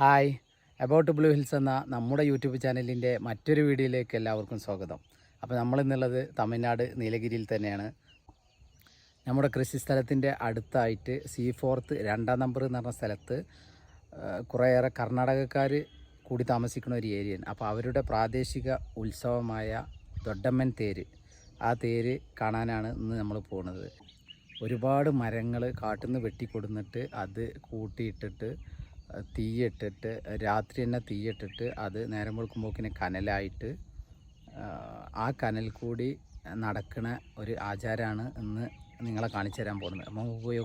Hi about blue hills എന്ന നമ്മുടെ YouTube ചാനലിന്റെ മറ്റൊരു വീഡിയോയിലേക്ക് എല്ലാവർക്കും സ്വാഗതം. അപ്പോൾ നമ്മൾ ഇന്നുള്ളത് തമിഴ്നാട് നീലഗിരിയിൽ തന്നെയാണ്. നമ്മുടെ കൃഷി സ്ഥലത്തിന്റെ അടുത്തായിട്ട് സി ഫോർത്ത് രണ്ടാം നമ്പർ എന്ന് പറഞ്ഞ സ്ഥലത്ത് കുറേയേറെ കർണാടകക്കാർ കൂടി താമസിക്കുന്ന ഒരു ഏരിയയാണ് അപ്പോൾ അവരുടെ പ്രാദേശിക ഉത്സവമായ ദൊഡമ്മൻ തേര് ആ തേര് കാണാനാണ് ഇന്ന് നമ്മൾ പോകുന്നത്. ഒരുപാട് മരങ്ങൾ കാട്ടിൽ നിന്ന് വെട്ടിക്കൊടുന്നിട്ട് അത് കൂട്ടിയിട്ടിട്ട് തീയിട്ടിട്ട് രാത്രി തന്നെ തീയിട്ടിട്ട് അത് നേരം വെളുക്കുമ്പോക്കിന് കനലായിട്ട് ആ കനൽ കൂടി നടക്കുന്ന ഒരു ആചാരമാണ് ഇന്ന് നിങ്ങളെ കാണിച്ചു തരാൻ പോകുന്നത്. അപ്പോൾ പോയി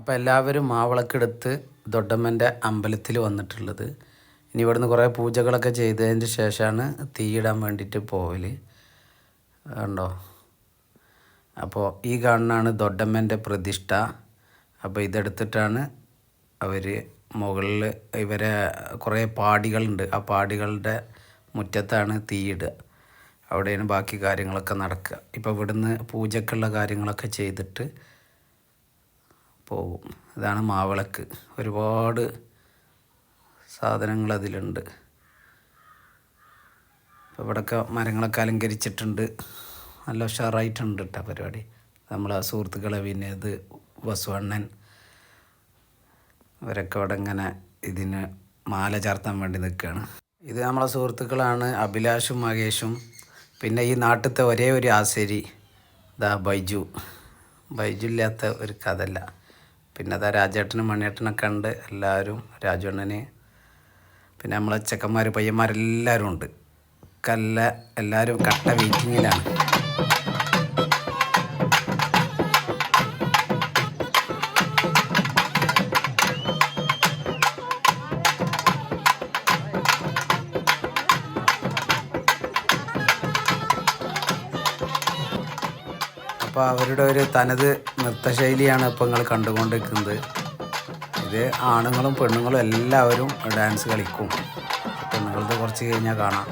അപ്പോൾ എല്ലാവരും മാവിളക്കെടുത്ത് ദൊഡമ്മന്റെ അമ്പലത്തിൽ വന്നിട്ടുള്ളത്. ഇനി ഇവിടുന്ന് കുറേ പൂജകളൊക്കെ ചെയ്തതിന് ശേഷമാണ് തീയിടാൻ വേണ്ടിയിട്ട് പോവൽ ഉണ്ടോ അപ്പോൾ ഈ കാണുന്നതാണ് ദൊഡമ്മന്റെ പ്രതിഷ്ഠ. അപ്പോൾ ഇതെടുത്തിട്ടാണ് അവർ മുകളിൽ ഇവരെ കുറേ പാടികളുണ്ട്. ആ പാടികളുടെ മുറ്റത്താണ് തീയിടുക അവിടെയാണ് ബാക്കി കാര്യങ്ങളൊക്കെ നടക്കുക. ഇപ്പോൾ ഇവിടുന്ന് പൂജക്കുള്ള കാര്യങ്ങളൊക്കെ ചെയ്തിട്ട് പോകും. അതാണ് മാവിളക്ക്. ഒരുപാട് സാധനങ്ങൾ അതിലുണ്ട്. ഇവിടെയൊക്കെ മരങ്ങളൊക്കെ അലങ്കരിച്ചിട്ടുണ്ട്. നല്ല ഉഷാറായിട്ടുണ്ട് കേട്ടോ പരിപാടി. നമ്മൾ ആ സുഹൃത്തുക്കളെ ഇത് വസുവണ്ണൻ ഇവരൊക്കെ ഇവിടെ ഇങ്ങനെ ഇതിന് മാല ചാർത്താൻ വേണ്ടി നിൽക്കുകയാണ്. ഇത് നമ്മളെ സുഹൃത്തുക്കളാണ് അഭിലാഷും മഹേഷും. പിന്നെ ഈ നാട്ടിലത്തെ ഒരേ ഒരു ആശരി ദാ ബൈജു. ബൈജു ഇല്ലാത്ത ഒരു കഥല്ല പിന്നെ അതാ രാജേട്ടനും മണിയേട്ടനൊക്കെ ഉണ്ട്. എല്ലാവരും രാജുണ്ണന് പിന്നെ നമ്മളെ ചെക്കന്മാർ പയ്യന്മാരെല്ലാവരും ഉണ്ട്. കല്ല എല്ലാവരും കട്ട വെയിറ്റിങ്ങിലാണ് അപ്പോൾ അവരുടെ ഒരു തനത് നൃത്തശൈലിയാണ് ഇപ്പോൾ നിങ്ങൾ കണ്ടുകൊണ്ടിരിക്കുന്നത്. ഇത് ആണുങ്ങളും പെണ്ണുങ്ങളും എല്ലാവരും ഡാൻസ് കളിക്കും. പെണ്ണുങ്ങളത് കുറച്ച് കഴിഞ്ഞാൽ കാണാം.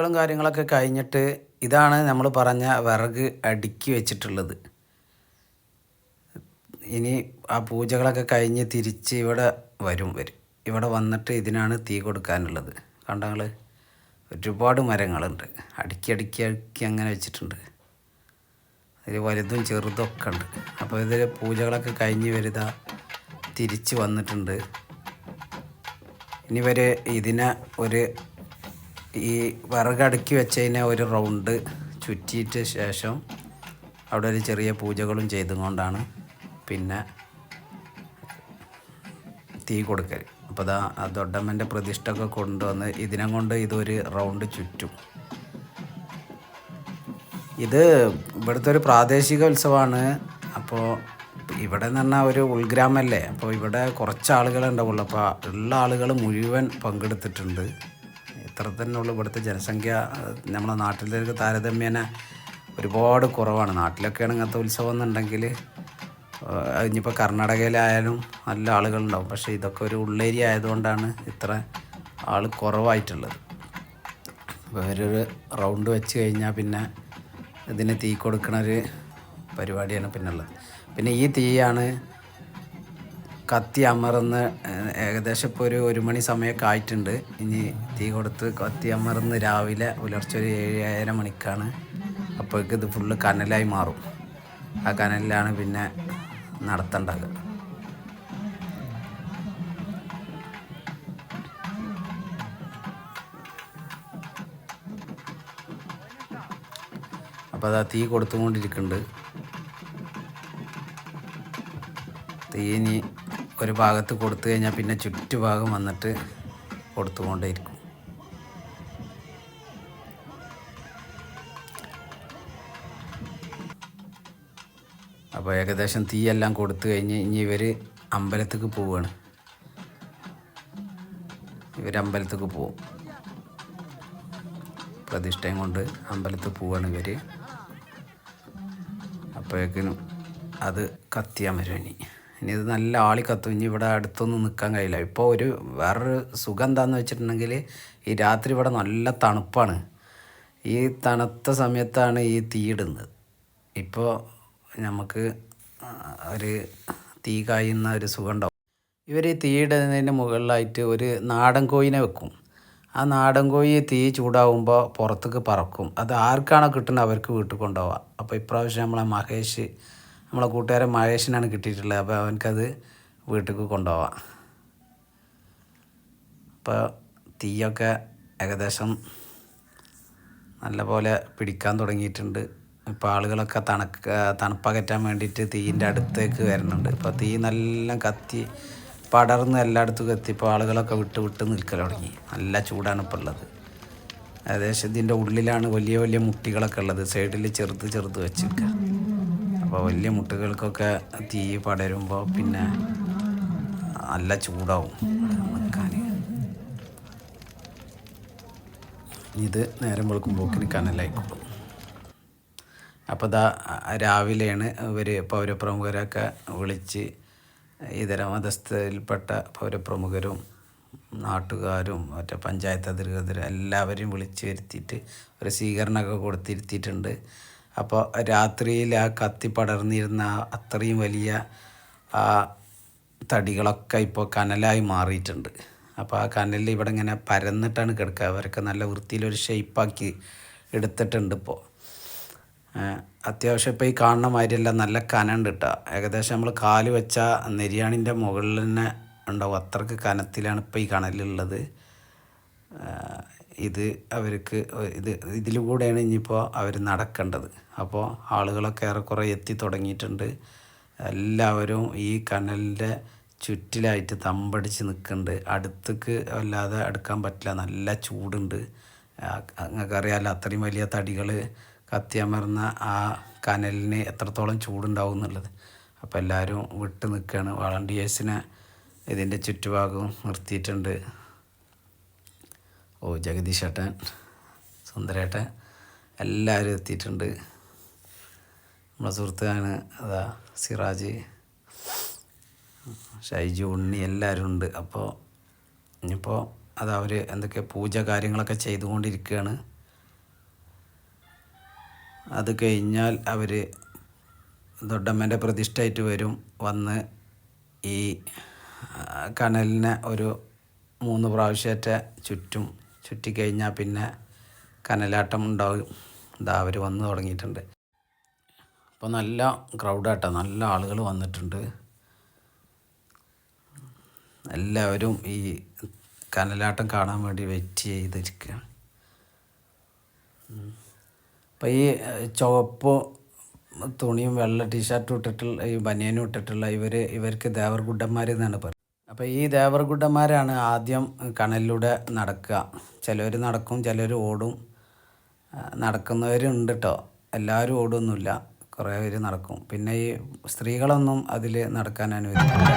പൂജകളും കാര്യങ്ങളൊക്കെ കഴിഞ്ഞിട്ട് ഇതാണ് നമ്മൾ പറഞ്ഞ വിറക് അടുക്കി വെച്ചിട്ടുള്ളത്. ഇനി ആ പൂജകളൊക്കെ കഴിഞ്ഞ് തിരിച്ച് ഇവിടെ വരും. വരും. ഇവിടെ വന്നിട്ട് ഇതിനാണ് തീ കൊടുക്കാനുള്ളത്. കണ്ടങ്ങൾ ഒരുപാട് മരങ്ങളുണ്ട്. അടുക്കി അടുക്കി അടുക്കി അങ്ങനെ വെച്ചിട്ടുണ്ട്. അതിൽ വലുതും ചെറുതും ഒക്കെ ഉണ്ട്. അപ്പോൾ ഇതിൽ പൂജകളൊക്കെ കഴിഞ്ഞ് വരുത തിരിച്ച് വന്നിട്ടുണ്ട്. ഇനി വരെ ഇതിനെ ഒരു ഈ വിറകടുക്കി വെച്ചതിനെ ഒരു റൗണ്ട് ചുറ്റിയിട്ട് ശേഷം അവിടെ ഒരു ചെറിയ പൂജകളും ചെയ്തുകൊണ്ടാണ് പിന്നെ തീ കൊടുക്കൽ. അപ്പോൾ അതാ ആ ദൊഡമ്മന്റെ പ്രതിഷ്ഠ ഒക്കെ കൊണ്ടുവന്ന് ഇതിനെ കൊണ്ട് ഇതൊരു റൗണ്ട് ചുറ്റും. ഇത് ഇവിടുത്തെ ഒരു പ്രാദേശിക ഉത്സവമാണ്. അപ്പോൾ ഇവിടെ എന്ന് പറഞ്ഞാൽ ഒരു ഉൾഗ്രാമല്ലേ അപ്പോൾ ഇവിടെ കുറച്ച് ആളുകളുണ്ടാവുള്ളൂ. അപ്പോൾ ഉള്ള ആളുകൾ മുഴുവൻ പങ്കെടുത്തിട്ടുണ്ട്. ഇത്ര തന്നെയുള്ള ഇവിടുത്തെ ജനസംഖ്യ. നമ്മുടെ നാട്ടിലേക്ക് താരതമ്യേന ഒരുപാട് കുറവാണ്. നാട്ടിലൊക്കെയാണ് ഇങ്ങനത്തെ ഉത്സവം എന്നുണ്ടെങ്കിൽ ഇനിയിപ്പോൾ കർണാടകയിലായാലും നല്ല ആളുകളുണ്ടാവും. പക്ഷേ ഇതൊക്കെ ഒരു ഉള്ളേരിയ ആയതുകൊണ്ടാണ് ഇത്ര ആൾ കുറവായിട്ടുള്ളത്. വേറൊരു റൗണ്ട് വെച്ച് കഴിഞ്ഞാൽ പിന്നെ ഇതിന് തീ കൊടുക്കണ ഒരു പരിപാടിയാണ് പിന്നുള്ളത്. പിന്നെ ഈ തീയാണ് കത്തി അമർന്ന് ഏകദേശം ഇപ്പോൾ ഒരു ഒരു മണി സമയമൊക്കെ ആയിട്ടുണ്ട്. ഇനി തീ കൊടുത്ത് കത്തി അമർന്ന് രാവിലെ പുലർച്ചെ ഒരു ഏഴ് ഏഴര മണിക്കാണ്. അപ്പോഴേക്ക് ഇത് ഫുള്ള് കനലായി മാറും. ആ കനലിലാണ് പിന്നെ നടത്തേണ്ടത്. അപ്പോൾ അത് തീ കൊടുത്തുകൊണ്ടിരിക്കുന്നുണ്ട്. തീ ഇനി ഒരു ഭാഗത്ത് കൊടുത്തു കഴിഞ്ഞാൽ പിന്നെ ചുറ്റുഭാഗം വന്നിട്ട് കൊടുത്തുകൊണ്ടേയിരിക്കും. അപ്പോൾ ഏകദേശം തീയെല്ലാം കൊടുത്തു കഴിഞ്ഞ് ഇനി ഇവർ അമ്പലത്തേക്ക് പോവുകയാണ് ഇവർ അമ്പലത്തേക്ക് പോവും. പ്രതിഷ്ഠയും കൊണ്ട് അമ്പലത്തിൽ പോവാണ് ഇവർ അപ്പോഴേക്കിനും അത് കത്തിയാൻ വരും ഇനി. ഇനി ഇത് നല്ല ആളി കത്തും. ഇനി ഇവിടെ അടുത്തൊന്നും നിൽക്കാൻ കഴിയില്ല. ഇപ്പോൾ ഒരു വേറൊരു സുഖം എന്താണെന്ന് വെച്ചിട്ടുണ്ടെങ്കിൽ ഈ രാത്രി ഇവിടെ നല്ല തണുപ്പാണ്. ഈ തണുത്ത സമയത്താണ് ഈ തീയിടുന്നത് ഇപ്പോൾ നമുക്ക് ഒരു തീ കായുന്ന ഒരു സുഖം ഉണ്ടാവും. ഇവർ ഈ തീയിടുന്നതിന്റെ മുകളിലായിട്ട് ഒരു നാടൻ കോഴിനെ വെക്കും. ആ നാടൻ കോഴി തീ ചൂടാവുമ്പോൾ പുറത്തേക്ക് പറക്കും. അത് ആർക്കാണോ കിട്ടുന്നത് അവർക്ക് വീട്ടിൽ കൊണ്ടുപോവാം. അപ്പോൾ ഇപ്രാവശ്യം നമ്മളെ മഹേഷ് നമ്മളെ കൂട്ടുകാരൻ മഹേഷിനാണ് കിട്ടിയിട്ടുള്ളത്. അപ്പോൾ അവനക്കത് വീട്ടിലേക്ക് കൊണ്ടുപോവാം. അപ്പോൾ തീയൊക്കെ ഏകദേശം നല്ലപോലെ പിടിക്കാൻ തുടങ്ങിയിട്ടുണ്ട്. ഇപ്പോൾ ആളുകളൊക്കെ തണുക്ക തണുപ്പകറ്റാൻ വേണ്ടിയിട്ട് തീയിന്റെ അടുത്തേക്ക് വരുന്നുണ്ട്. ഇപ്പോൾ തീ നല്ല കത്തി പടർന്ന് എല്ലായിടത്തും കത്തി ഇപ്പോൾ ആളുകളൊക്കെ വിട്ട് വിട്ട് നിൽക്കൽ തുടങ്ങി. നല്ല ചൂടാണ് ഇപ്പോൾ ഉള്ളത്. ഏകദേശം ഇതിന്റെ ഉള്ളിലാണ് വലിയ വലിയ മുട്ടികളൊക്കെ ഉള്ളത്. സൈഡിൽ ചെറുത് ചെറുത് വെച്ചിരിക്കുക. അപ്പോൾ വലിയ മുട്ടുകൾക്കൊക്കെ തീ പടരുമ്പോൾ പിന്നെ നല്ല ചൂടാവും. ഇത് നേരം വെളുക്കുമ്പോക്കിന് കനലായിക്കോളും അപ്പോൾ ദാ രാവിലെയാണ് ഇവർ പൗരപ്രമുഖരൊക്കെ വിളിച്ച് ഇതര മതസ്ഥയിൽപ്പെട്ട പൗരപ്രമുഖരും നാട്ടുകാരും മറ്റേ പഞ്ചായത്ത് അധികൃതരും എല്ലാവരെയും വിളിച്ച് വരുത്തിയിട്ട് ഒരു സ്വീകരണമൊക്കെ കൊടുത്തിരുത്തിയിട്ടുണ്ട്. അപ്പോൾ രാത്രിയിൽ ആ കത്തി പടർന്നിരുന്ന അത്രയും വലിയ ആ തടികളൊക്കെ ഇപ്പോൾ കനലായി മാറിയിട്ടുണ്ട്. അപ്പോൾ ആ കനലിൽ ഇവിടെ ഇങ്ങനെ പരന്നിട്ടാണ് കിടക്കുക. അവരൊക്കെ നല്ല വൃത്തിയിലൊരു ഷേപ്പാക്കി എടുത്തിട്ടുണ്ട് ഇപ്പോൾ അത്യാവശ്യം ഇപ്പോൾ ഈ കാണുന്ന മാതിരിയല്ല നല്ല കനണ്ട് കേട്ടോ ഏകദേശം നമ്മൾ കാൽ വെച്ച നെരിയാണിന്റെ മുകളിൽ തന്നെ ഉണ്ടാവും. അത്രയ്ക്ക് കനത്തിലാണ് ഇപ്പോൾ ഈ കനലുള്ളത് ഇത് അവർക്ക് ഇത് ഇതിലൂടെയാണ് ഇനിയിപ്പോൾ അവർ നടക്കേണ്ടത്. അപ്പോൾ ആളുകളൊക്കെ ഏറെക്കുറെ എത്തി തുടങ്ങിയിട്ടുണ്ട്. എല്ലാവരും ഈ കനലിന്റെ ചുറ്റിലായിട്ട് തമ്പടിച്ച് നിൽക്കുന്നുണ്ട്. അടുത്തേക്ക് വല്ലാതെ അടുക്കാൻ പറ്റില്ല. നല്ല ചൂടുണ്ട്. നിങ്ങൾക്ക് അറിയാമല്ലോ അത്രയും വലിയ തടികൾ കത്തിയമർന്ന ആ കനലിന് എത്രത്തോളം ചൂടുണ്ടാവും എന്നുള്ളത്. അപ്പോൾ എല്ലാവരും വിട്ട് നിൽക്കുകയാണ്. വളണ്ടിയേഴ്സിനെ ഇതിന്റെ ചുറ്റുഭാഗവും നിർത്തിയിട്ടുണ്ട്. ഓ ജഗദീഷ് ഏട്ടൻ സുന്ദരേട്ടൻ എല്ലാവരും എത്തിയിട്ടുണ്ട്. നമ്മളെ സുഹൃത്തുക്കാണ് അതാ സിറാജ് ഷൈജു ഉണ്ണി എല്ലാവരും ഉണ്ട്. അപ്പോൾ ഇനിയിപ്പോൾ അത് അവർ എന്തൊക്കെ പൂജ കാര്യങ്ങളൊക്കെ ചെയ്തുകൊണ്ടിരിക്കുകയാണ്. അത് കഴിഞ്ഞാൽ അവർ ദൊഡമ്മേന്റെ പ്രതിഷ്ഠയായിട്ട് വരും. വന്ന് ഈ കനലിനെ ഒരു മൂന്ന് പ്രാവശ്യമായിട്ട് ചുറ്റും ചുറ്റിക്കഴിഞ്ഞാൽ പിന്നെ കനലാട്ടം ഉണ്ടാവും. ഇതാ അവർ വന്ന് തുടങ്ങിയിട്ടുണ്ട്. അപ്പോൾ നല്ല ക്രൗഡാട്ടോ നല്ല ആളുകൾ വന്നിട്ടുണ്ട്. എല്ലാവരും ഈ കനലാട്ടം കാണാൻ വേണ്ടി വെയിറ്റ് ചെയ്തിരിക്കുകയാണ്. അപ്പോൾ ഈ ചുവപ്പ് തുണിയും വെള്ള ടീഷർട്ടും ഇട്ടിട്ടുള്ള ഈ ബനിയനും ഇട്ടിട്ടുള്ള ഇവർ ഇവർക്ക് ദേവർഗുഡന്മാർ എന്നാണ് പറയുന്നത്. അപ്പോൾ ഈ ദേവർഗുഡന്മാരാണ് ആദ്യം കനലിലൂടെ നടക്കുക. ചിലർ നടക്കും ചിലർ ഓടും. നടക്കുന്നവരുണ്ട് കേട്ടോ എല്ലാവരും ഓടൊന്നുമില്ല. കുറേ പേര് നടക്കും. പിന്നെ ഈ സ്ത്രീകളൊന്നും അതിൽ നടക്കാൻ അനുവദിക്കില്ല.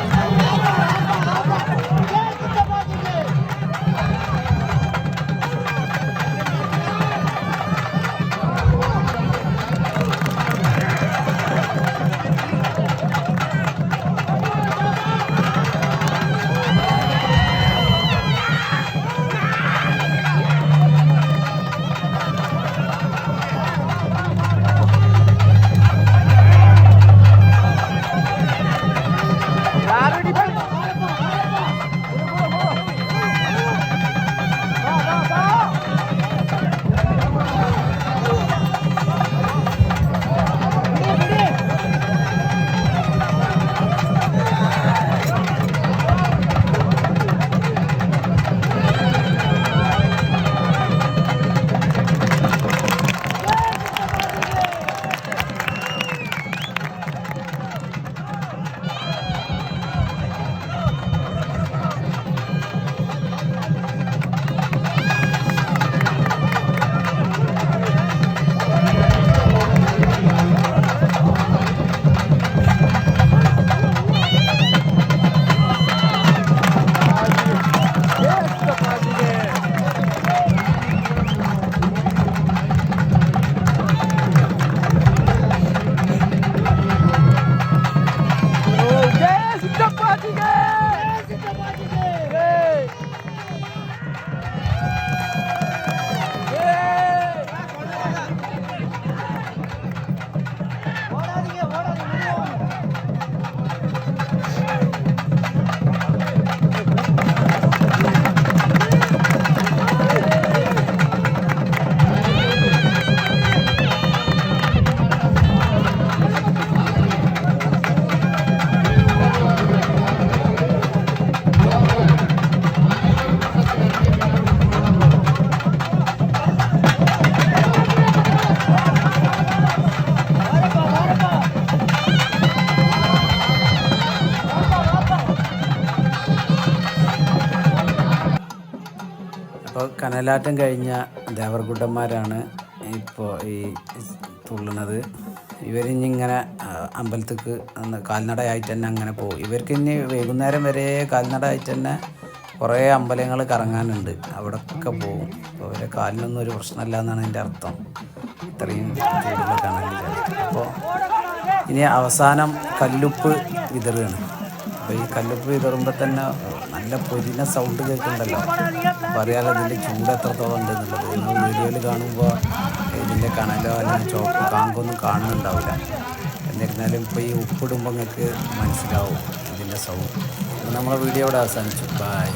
കനലാറ്റം കഴിഞ്ഞ ദേവർഗുഡന്മാരാണ് ഇപ്പോൾ ഈ തുള്ളുന്നത്. ഇവരിഞ്ഞിങ്ങനെ അമ്പലത്തേക്ക് കാൽനടയായിട്ട് തന്നെ അങ്ങനെ പോകും. ഇവർക്ക് ഇനി വൈകുന്നേരം വരെ കാൽനടയായിട്ട് തന്നെ കുറേ അമ്പലങ്ങൾ കറങ്ങാനുണ്ട്. അവിടെയൊക്കെ പോകും. അപ്പോൾ അവരെ കാലിനൊന്നും ഒരു പ്രശ്നമില്ല എന്നാണ് എന്റെ അർത്ഥം. ഇത്രയും കനലിൽ അപ്പോൾ ഇനി അവസാനം കല്ലുപ്പ് വിതറുകയാണ്. അപ്പോൾ ഈ കല്ലുപ്പ് വിതറുമ്പോൾ തന്നെ നല്ല പൊരിന സൗണ്ട് കേൾക്കുന്നുണ്ടല്ലോ അപ്പോൾ അറിയാലോ ഇതിന്റെ ചൂട് എത്രത്തോളം ഉണ്ട് എന്നുള്ളത് നിങ്ങൾ വീഡിയോയിൽ കാണുമ്പോൾ ഇതിന്റെ കണലോ അല്ലെങ്കിൽ ചോപ്പ് കാങ്കൊന്നും കാണുന്നുണ്ടാവില്ല. എന്നിരുന്നാലും ഇപ്പോൾ ഈ ഉപ്പിടുമ്പോൾ നിങ്ങൾക്ക് മനസ്സിലാവും ഇതിന്റെ സൗണ്ട് നമ്മളെ വീഡിയോ ഇവിടെ അവസാനിച്ചു. ബായ്